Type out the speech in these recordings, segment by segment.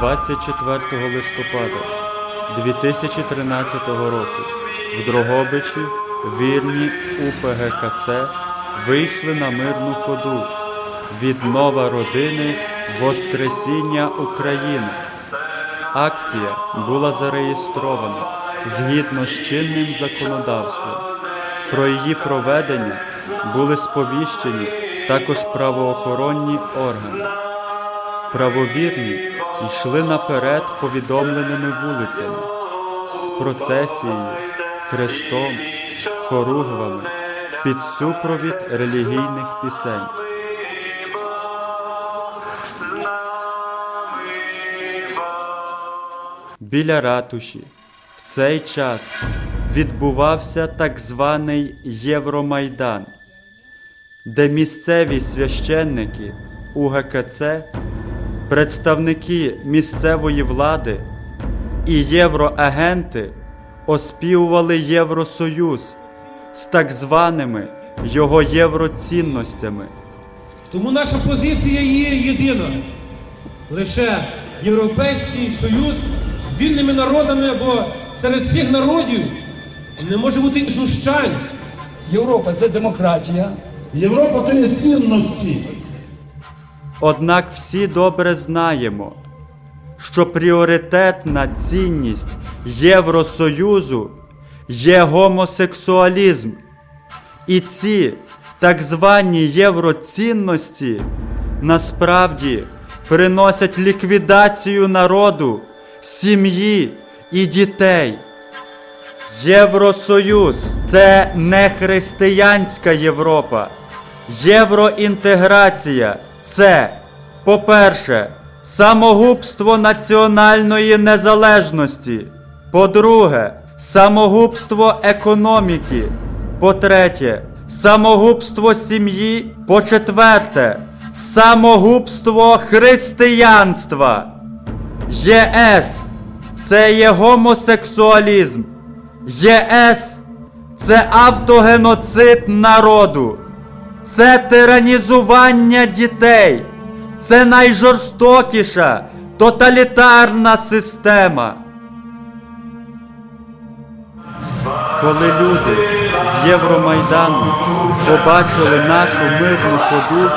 24 листопада 2013 року в Дрогобичі вірні УПГКЦ вийшли на мирну ходу Віднова родини Воскресіння України. Акція була зареєстрована згідно з чинним законодавством. Про її проведення були сповіщені також правоохоронні органи. Правовірні йшли наперед повідомленими вулицями з процесією, хрестом, хоругвами під супровід релігійних пісень. Біля ратуші в цей час відбувався так званий Євромайдан, де місцеві священники УГКЦ, представники місцевої влади і євроагенти оспівували Євросоюз з так званими його євроцінностями. Тому наша позиція є єдина. Лише Європейський Союз з вільними народами, бо серед всіх народів не може бути знущань. Європа це демократія. Європа то є цінності. Однак всі добре знаємо, що пріоритетна цінність Євросоюзу є гомосексуалізм. І ці так звані євроцінності насправді приносять ліквідацію народу, сім'ї і дітей. Євросоюз це не християнська Європа. Євроінтеграція це, по-перше, самогубство національної незалежності. По-друге, самогубство економіки. По-третє, самогубство сім'ї. По-четверте, самогубство християнства. ЄС це є гомосексуалізм. ЄС це автогеноцид народу. Це тиранізування дітей. Це найжорстокіша тоталітарна система. Коли люди з Євромайдану побачили нашу мирну ходу,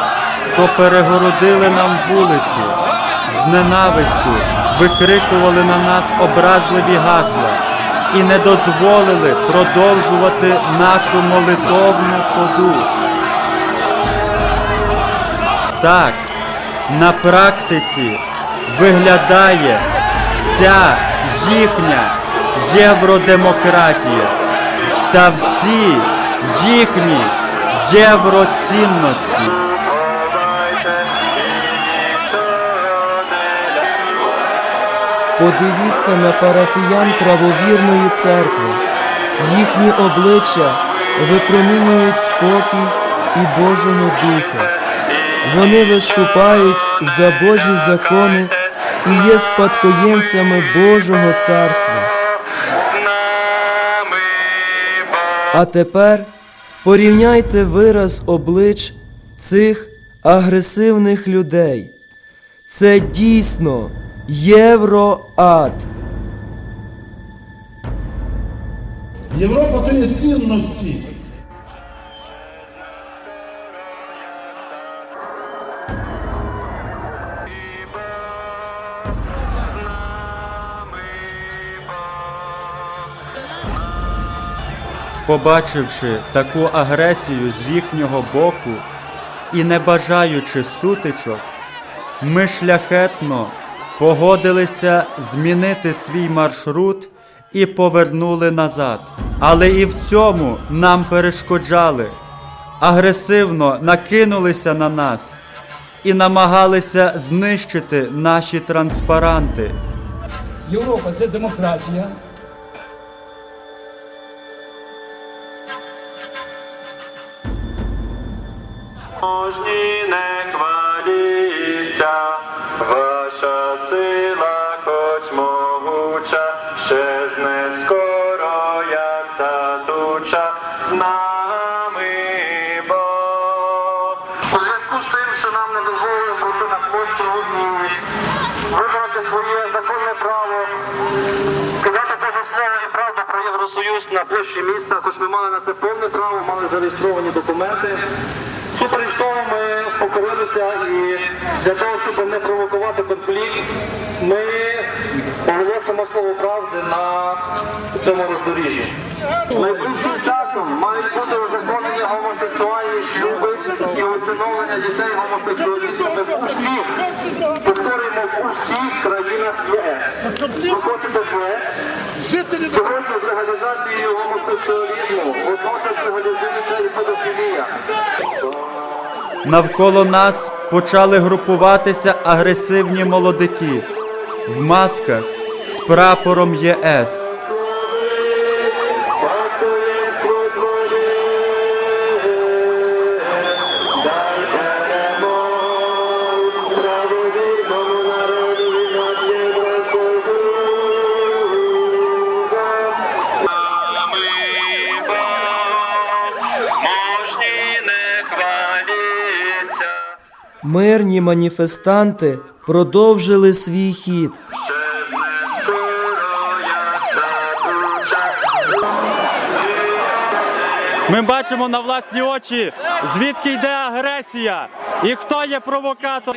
то перегородили нам вулиці, з ненавистю викрикували на нас образливі гасла і не дозволили продовжувати нашу молитовну ходу. Так, на практиці виглядає вся їхня євродемократія та всі їхні євроцінності. Подивіться на парафіян правовірної церкви. Їхні обличчя випромінюють спокій і Божого Духа. Вони виступають за Божі закони і є спадкоємцями Божого царства. А тепер порівняйте вираз облич цих агресивних людей. Це дійсно євроад. Європа то є цінності. Побачивши таку агресію з їхнього боку і не бажаючи сутичок, ми шляхетно погодилися змінити свій маршрут і повернули назад. Але і в цьому нам перешкоджали, агресивно накинулися на нас і намагалися знищити наші транспаранти. Європа це демократія. Можні не хваліться, ваша сила, хоч могуча, щезне скоро, як та туча, з нами Бог. У зв'язку з тим, що нам не дозволили пройти на площу однієї виконати своє законне право, сказати Боже слово і правду про Євросоюз на площі міста, хоч ми мали на це повне право, мали зареєстровані документи. Супереч тому ми покорилися і для того, щоб не провокувати конфлікт, ми оголосимо слово правди на цьому роздоріжжі. Найближчим часом мають бути узаконені гомосексуальні шлюби і усиновлення дітей гомосексуалістами в усіх, повторюємо, в усіх країнах ЄС. Ви хочете це? Сьогодні з легалізацією гомосексуалізму водночас легалізується і педофілія. Навколо нас почали групуватися агресивні молодики в масках з прапором ЄС. Мирні маніфестанти продовжили свій хід. Ми бачимо на власні очі, звідки йде агресія і хто є провокатор.